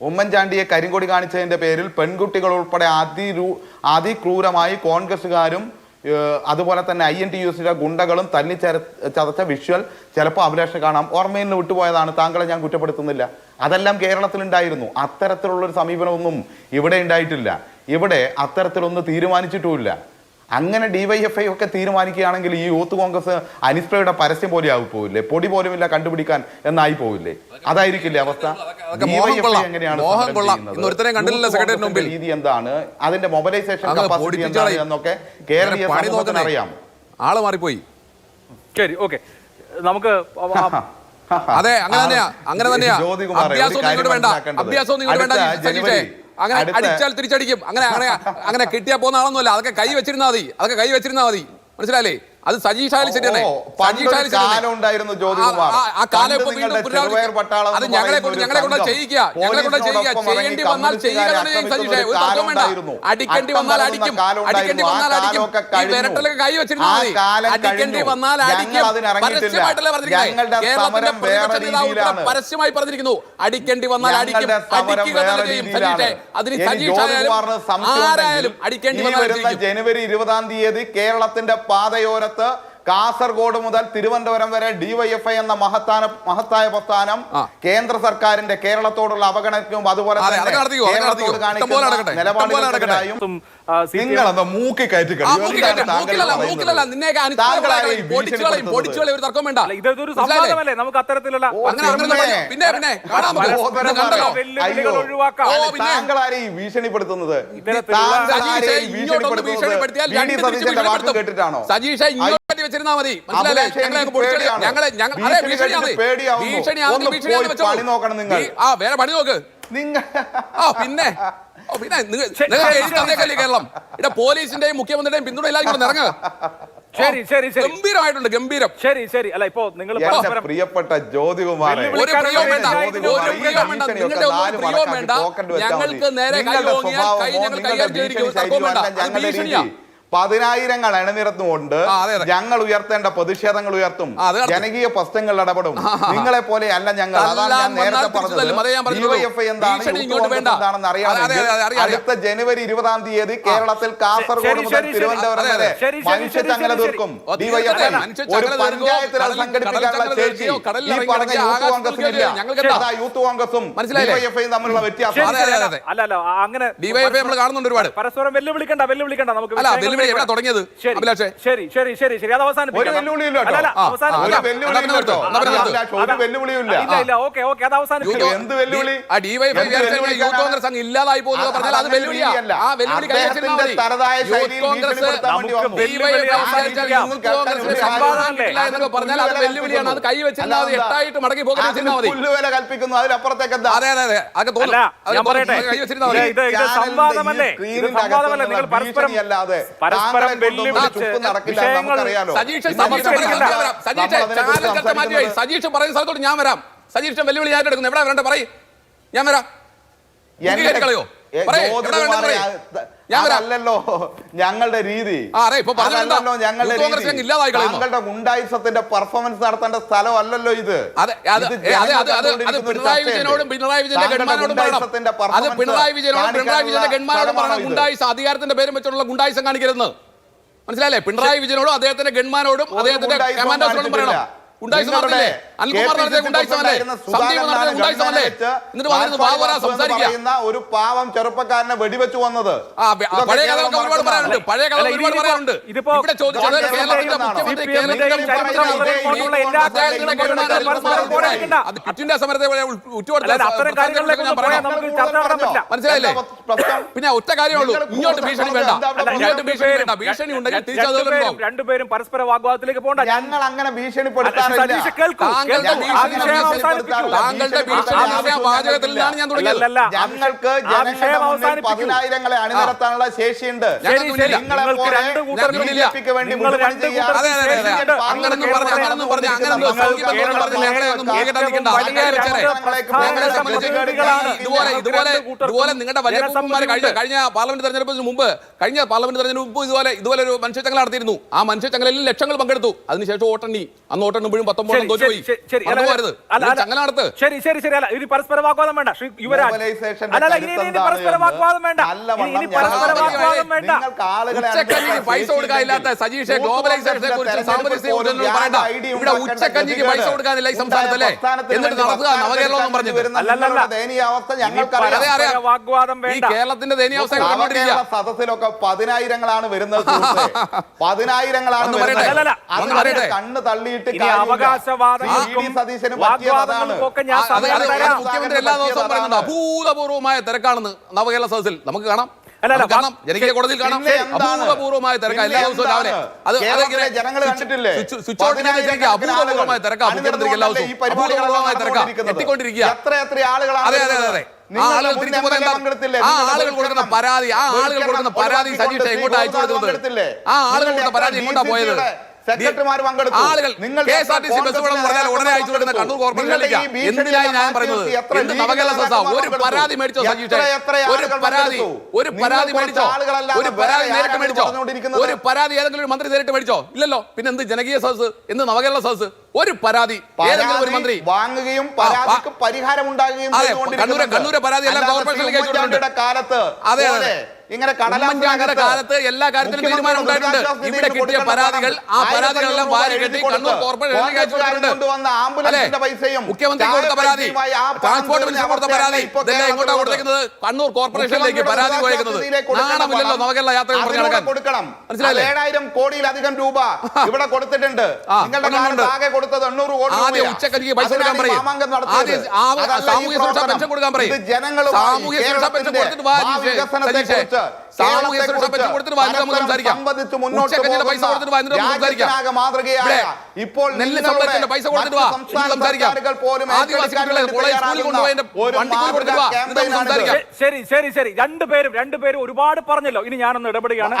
ഉമ്മൻചാണ്ടിയെ കരിങ്കൊടി കാണിച്ചതിന്റെ പേരിൽ പെൺകുട്ടികൾ ഉൾപ്പെടെ അതിരൂ അതിക്രൂരമായി കോൺഗ്രസ്സുകാരും അതുപോലെ തന്നെ ഐ എൻ ടി യു സിയുടെ ഗുണ്ടകളും തല്ലി ചതച്ച വിഷ്വൽ ചിലപ്പോൾ അഭിലാഷം കാണാം. ഓർമ്മയിൽ നിന്ന് വിട്ടുപോയതാണ്. താങ്കളെ ഞാൻ കുറ്റപ്പെടുത്തുന്നില്ല. അതെല്ലാം കേരളത്തിലുണ്ടായിരുന്നു അത്തരത്തിലുള്ളൊരു സമീപനമൊന്നും ഇവിടെ ഉണ്ടായിട്ടില്ല. ഇവിടെ അത്തരത്തിലൊന്നും തീരുമാനിച്ചിട്ടുമില്ല. അങ്ങനെ ഡിവൈഎഫ്ഐ ഒക്കെ തീരുമാനിക്കുകയാണെങ്കിൽ ഈ യൂത്ത് കോൺഗ്രസ് അനിസ്പ്രയുടെ പരസ്യം പോലെ ആയി പോവില്ലേ? പൊടി പോലുമില്ല കണ്ടുപിടിക്കാൻ എന്നായി പോവില്ലേ? അതായിരിക്കില്ലേ അവസ്ഥ. എങ്ങനെയാണ്. രീതി എന്താണ്? അതിന്റെ മൊബൈലൈസേഷൻ കപ്പാസിറ്റി. എന്താണ് എന്നൊക്കെ കേരളീയ സമൂഹത്തിന് അറിയാം. ആൾ മാറിപ്പോയി. ശരി ഓക്കെ. നമുക്ക് അതെ അങ്ങനെ തന്നെയാ. അങ്ങനെ തന്നെയാ. അഭ്യാസവും നിങ്ങളുടെ വേണ്ട. അഭ്യാസവും നിങ്ങളുടെ വേണ്ട. സജീഷേ അങ്ങനെ അടിച്ചാൽ തിരിച്ചടിക്കും. അങ്ങനെ അങ്ങനെ അങ്ങനെ കിട്ടിയാ പോകുന്ന ആളൊന്നുമല്ല. അതൊക്കെ കൈ വെച്ചിരുന്നാ മതി. അതൊക്കെ കൈ വെച്ചിരുന്നാ മതി. മനസ്സിലായില്ലേ? അത് ഉണ്ടായിരുന്നു ജ്യോതികുമാർ. ആ- കാലം ഇപ്പൊ വീണ്ടും പുനരാവൃത്തി- അത് എന്ന് ഞങ്ങളെ പറയുന്ന കൊണ്ട് ഒരു ഞങ്ങളെ കൊണ്ട് ചെയ്യിക്കുക. ഞങ്ങളെ കൊണ്ട് ചെയ്യിക്കുക. ചെയ്യേണ്ടി വന്നാൽ ചെയ്യുക ഒരു വേണ്ട. അടിക്കേണ്ടി വന്നാൽ അടിക്കും. അടിക്കേണ്ടി വന്നാൽ അടിക്കും. കാലമൊക്കെ ഈ വിരട്ടലൊക്കെ കൈ വെച്ചിരുന്നാൽ ആ മതി കാലം അടിക്കേണ്ടി വന്നാൽ അടിക്കും. അതിനിറങ്ങിയിട്ടില്ല. പരസ്യമായിട്ടല്ലേ പറഞ്ഞിരിക്കുന്നത് ഞങ്ങളുടെ കേരളത്തിന്റെ സമരം വേറെ പ്രതിപക്ഷ നേതാവ് പരസ്യമായി പറഞ്ഞിരിക്കുന്നു. അടിക്കേണ്ടി വന്നാൽ അടിക്കും. അടിക്കുക തന്നെ ചെയ്യും. രീതിയിലാണ്. അതിന് ആരായാലും അടിക്കേണ്ടി വന്നാൽ ജനുവരി ഇരുപതാം തീയതി കേരളത്തിന്റെ പാതയോരത്ത് está കാസർഗോഡ് മുതൽ തിരുവനന്തപുരം വരെ ഡിവൈഎഫ്ഐ എന്ന മഹത്താന മഹത്തായ പ്രസ്ഥാനം കേന്ദ്ര സർക്കാരിന്റെ കേരളത്തോടുള്ള അവഗണനയ്ക്കും അതുപോലെ നിങ്ങളെന്താ മൂക്കി കയറ്റി നമുക്ക് അത്തരത്തിലുള്ള. താങ്കളാരെയും ഭീഷണിപ്പെടുത്തുന്നത്. ഇത്തരത്തിലുള്ള താങ്കളാരെയും സജീഷെ ഇങ്ങോട്ടൊന്ന് ഭീഷണിപ്പെടുത്തിയാൽ വി ഡി രണ്ട് തിരിച്ച് സതീശന്റെ വാക്ക് ഭീഷണിപ്പെടുത്തും. കേട്ടിട്ടാണോ? സജീഷ വെച്ചിരുന്നാ മതി. ഞങ്ങളെ. ഞങ്ങളെ ഭീഷണിയാണ് ആ വേറെ പണി നോക്ക്. ആ പിന്നെ. നിങ്ങൾ കേരളം. ഇവിടെ പോലീസിന്റെയും മുഖ്യമന്ത്രിയുടെയും പിന്തുണ ഇല്ലാതെ ഇറങ്ങുക ശരി ശരി ശരി. ഗംഭീരമായിട്ടുണ്ട് ഗംഭീരം. ശരി ശരി. അല്ല ഇപ്പോ നിങ്ങൾ പ്രിയപ്പെട്ട ഒരു വേണ്ട ജ്യോതികുമാർ, ഒരു പ്രിയവും വേണ്ട. നിങ്ങളുടെ ഒന്നും പ്രിയവും വേണ്ട. ഞങ്ങൾക്ക് നേരെ കൈ ഞങ്ങൾ കൈകാര്യം ചെയ്തിരിക്കും വേണ്ട. ഭീഷണിയാ. പതിനായിരങ്ങൾ അണിനിരത്തുകൊണ്ട്. ഞങ്ങൾ ഉയർത്തേണ്ട പ്രതിഷേധങ്ങൾ ഉയർത്തും. ജനകീയ പ്രശ്നങ്ങൾ ഇടപെടും. നിങ്ങളെ പോലെ അല്ല ഞങ്ങൾ അതാണ് ഞാൻ നേരത്തെ പറഞ്ഞത്. എന്താണെന്ന് അതെ, അതെ, അറിയാമെങ്കിൽ അതെ, അറിയാം, അടുത്ത ജനുവരി ഇരുപതാം തീയതി കേരളത്തിൽ കാസർഗോഡ് മുതൽ. തിരുവനന്തപുരം അതെ, വരെ മനുഷ്യ ചങ്ങല തീർക്കും. ഡിവൈഎഫ് ഒരു പഞ്ചായത്തിൽ അത് സംഘടിപ്പിക്കാനുള്ള ശേഷി ഈ പറഞ്ഞ യൂത്ത് കോൺഗ്രസിനില്ല? അതാ യൂത്ത് കോൺഗ്രസും? ഡിവൈഎഫ്ഐയും തമ്മിലുള്ള വ്യത്യാസം. അല്ല അങ്ങനെ ഡിവൈഎഫ്ഐ നമ്മൾ കാണുന്നുണ്ട് ഒരുപാട്. പരസ്പരം വെല്ലുവിളിക്കണ്ട വെല്ലുവിളിക്കണ്ട നമുക്ക് വരാം. തുടങ്ങിയത്? അഭിലാഷേ? ശരി ശരി ശരി ശരി. അത് വെല്ലുവിളിയില്ല അവസാനം- ഇല്ലാതായി പോകുന്നത് പറഞ്ഞാൽ അത് വെല്ലുവിളിയാ. ആ വെല്ലുവിളി കോൺഗ്രസ് പറഞ്ഞാൽ അത് വെല്ലുവിളിയാണ്. അത് കൈവച്ചിരുന്നാൽ മതി എട്ടായിട്ട് പോകാൻ വെച്ചിരുന്നാൽ മതി. കൽപ്പിക്കുന്നു അതിലപ്പുറത്തേക്ക് എന്താ അതെ അതെ അതെ. അതൊക്കെ തോന്നുന്നു കൈവച്ചിരുന്നാൽ മതി. സംവാദമല്ലേ? നിങ്ങൾ പരസ്പരം പരസ്പരം വെല്ലുവിളിച്ച് വിഷയങ്ങൾ. സജീഷ് ചാനൽ മാറ്റി. സജീഷ് പറയുന്ന സ്ഥലത്തോട്ട് ഞാൻ വരാം. സജീഷ് വെല്ലുവിളി ഞാൻ എടുക്കുന്നു എവിടെ വരണ്ട? പറയും. ഞാൻ വരാം. കളയോ പറയ്, അതല്ലല്ലോ. ഞങ്ങളുടെ രീതി. അതല്ലല്ലോ ഞങ്ങളുടെ ഇല്ലാതായി കളയുന്നു. പെർഫോമൻസ് നടത്തേണ്ട അതെ അത് ഇത് അത് അത് അത് അത് ജനങ്ങൾ പിണറായി ചർച്ചയല്ലേ? വിജയനോടും പിണറായി വിജയന്റെ ഗൺമാനോടും അത് performance പിണറായി വിജയനോടും പിണറായി വിജയന്റെ കാണിക്കാനുള്ള ഗൺമാനോടും പറയണം. സ്ഥലമാണോ അധികാരത്തിന്റെ പേരും വെച്ചുള്ള ഗുണ്ടായുസം കാണിക്കരുതെന്ന്. മനസ്സിലായില്ലേ? പിണറായി വിജയനോടും അദ്ദേഹത്തിന്റെ ഗൺമാനോടും അദ്ദേഹത്തിന്റെ കമാൻഡോസിനോടും പറയണം. ഒരു പാവം ചെറുപ്പക്കാരനെ വെടിവെച്ചു വന്നത്. മനസ്സിലായില്ലേ? പിന്നെ ഒറ്റ കാര്യമുള്ളൂ ഇങ്ങോട്ട് ഭീഷണി വേണ്ട. ഇങ്ങോട്ട് ഭീഷണി വേണ്ട. ഭീഷണി ഉണ്ടെങ്കിൽ തിരിച്ചത് രണ്ടുപേരും പരസ്പര വാഗ്വാദത്തിലേക്ക് പോകണ്ട. ഞങ്ങൾ അങ്ങനെ സതീഷ് കേൾക്കൂ. താങ്കളുടെ വാചകത്തിൽ നിന്നാണ് ഞാൻ ഞങ്ങൾക്ക് പതിനായിരങ്ങളെ അണിനിരത്താനുള്ള ശേഷിയുണ്ട്. ഇതുപോലെ നിങ്ങളുടെ വലിയ കഴിഞ്ഞ പാർലമെന്റ് തെരഞ്ഞെടുപ്പിന് മുമ്പ് കഴിഞ്ഞ പാർലമെന്റ് തെരഞ്ഞെടുപ്പ് ഇതുപോലെ ഇതുപോലെ ഒരു മനുഷ്യച്ചങ്ങല നടത്തിയിരുന്നു. ആ മനുഷ്യച്ചങ്ങലയിൽ ലക്ഷങ്ങൾ പങ്കെടുത്തു. അതിനുശേഷം ഓട്ടണ്ടി അന്ന് വോട്ടെണ്ണും പതിനെട്ടും പത്തൊമ്പതും തോറ്റുപോയി ശരി, ശരി. ശരി. ശരി ശരി അല്ല ഇനി പരസ്പര വാഗ്വാദം വേണ്ട. ശ്രീ യുവരാജ്. അല്ല ഇനി പരസ്പര വാഗ്വാദം വേണ്ട. ഇനി പരസ്പര വാഗ്വാദം വേണ്ട. ഉച്ചക്കഞ്ഞിക്ക് പൈസ കൊടുക്കാനില്ലാത്ത സജീഷെ ഗ്ലോബലൈസേഷനെ കുറിച്ച് സാമ്പത്തിക കുറിച്ച് പറയണ്ട ഇവിടെ ഉച്ചക്കഞ്ഞിക്ക് പൈസ കൊടുക്കാനില്ല ഈ സംസ്ഥാനത്തല്ലേ? എന്നിട്ട് നടത്തുക നവകേരളം എന്നും ഈ കേരളത്തിന്റെ ദയനീയാവസ്ഥ സദസ്സിലൊക്കെ പതിനായിരങ്ങളാണ് വരുന്നത്. പതിനായിരങ്ങളാണ് വരുന്നത്. കണ്ണ് തള്ളിയിട്ട് മുഖ്യമന്ത്രി എല്ലാ ദിവസവും പറയുന്നുണ്ട്. അഭൂതപൂർവമായ തിരക്കാണെന്ന് നവകേരള സദസ്സിൽ. നമുക്ക് കാണാം. നമുക്ക് ജനകീയ കോടതിയിൽ കാണാം? അഭൂതപൂർവമായ തിരക്കാ. എല്ലാ ദിവസവും രാവിലെ. എന്താണ്? അത് കേരളത്തിലെ ജനങ്ങൾ കണ്ടിട്ടില്ലേ? സ്വിച്ച് ഔട്ട് അഭൂതപൂർവമായ തിരക്കാ മുഖ്യമന്ത്രിക്ക് എല്ലാ ദിവസവും. അഭൂതപൂർവമായ തിരക്കാ. എത്തിക്കൊണ്ടിരിക്കുക. അതെ അതെ അതെ ആളുകൾ തിരിച്ചു? ആ ആളുകൾ കൊടുക്കുന്ന പരാതി. ആ ആളുകൾ കൊടുക്കുന്ന പരാതി സജീഷ് എങ്ങോട്ട് അയച്ചു കൊടുക്കുന്നത് ആ ആളുകൾ കൊടുക്കുന്ന പരാതി എങ്ങോട്ടാ പോയത്? സെക്രട്ടറിമാർ പങ്കെടുത്തു. ആളുകൾ നിങ്ങൾ K S R T C bus എന്ന് പറഞ്ഞാൽ ഉടനെ അയച്ചു കൊടുക്കുന്ന കണ്ണൂർ കോർപ്പറേഷനിലേക്ക് എന്തിനായി ഞാൻ പറയുന്നത് എന്ത് നവകേരള സഭ ഒരു പരാതി മേടിച്ചോ ഒരു പരാതി ഒരു പരാതി മേടിച്ചോ? ഒരു പരാതി നേരിട്ട് മേടിച്ചോ? ഒരു പരാതി ഏതെങ്കിലും ഒരു മന്ത്രി നേരിട്ട് മേടിച്ചോ? ഇല്ലല്ലോ. പിന്നെ എന്ത് ജനകീയ സദസ് എന്ത് നവകേരള സദസ് ഒരു പരാതി ഏതെങ്കിലും ഒരു മന്ത്രി? വാങ്ങുകയും പരിഹാരം ഉണ്ടാകുകയും കണ്ണൂരെ പരാതി എല്ലാം കോർപ്പറേഷനിലേക്ക് അതെ, അതെ. ഇങ്ങനെ ഉമ്മൻചാണ്ടിയുടെ കാലത്ത് എല്ലാ കാര്യത്തിലും തീരുമാനം ഉണ്ടായിട്ടുണ്ട്. ഇവിടെ കിട്ടിയ പരാതികൾ ആ പരാതികളെല്ലാം വാരി കെട്ടി കണ്ണൂർ കോർപ്പറേഷനിലേക്ക് കൊണ്ടുവന്ന ആംബുലൻസിന്റെ പൈസയും മുഖ്യമന്ത്രി കൊടുത്ത പരാതി. ട്രാൻസ്പോർട്ട് മിനിസ്റ്റർ കൊടുത്ത പരാതി. ഇതെല്ലാം എങ്ങോട്ടാണ് കൊടുത്തേക്കുന്നത് കണ്ണൂർ കോർപ്പറേഷനിലേക്ക് പരാതി പോയേക്കുന്നത് നാണമില്ലല്ലോ നവകേരള യാത്രകൾ പറഞ്ഞു നടക്കാൻ കൊടുക്കണം. മനസ്സിലായില്ലേ? ഏഴായിരം കോടിയിലധികം രൂപ ഇവിടെ കൊടുത്തിട്ടുണ്ട്. നിങ്ങളുടെ. കാലത്ത് ആകെ കൊടുത്തത് എണ്ണൂറ് കോടി ആദ്യം രൂപയാ. ഉച്ചക്കഞ്ഞിക്ക് പൈസ കൊടുക്കാൻ പറയും. സാമൂഹ്യ സുരക്ഷാ. പെൻഷൻ കൊടുക്കാൻ പറയും. ജനങ്ങളുമായി സാമൂഹ്യ സുരക്ഷാ പെൻഷൻ കൊടുത്തിട്ട് വാ ഇപ്പോൾ പൈസ കൊടുത്തിട്ട് ശരി ശരി ശരി. രണ്ടുപേരും രണ്ടുപേരും ഒരുപാട് പറഞ്ഞല്ലോ. ഇനി ഞാനൊന്ന് ഇടപെടുകയാണ്.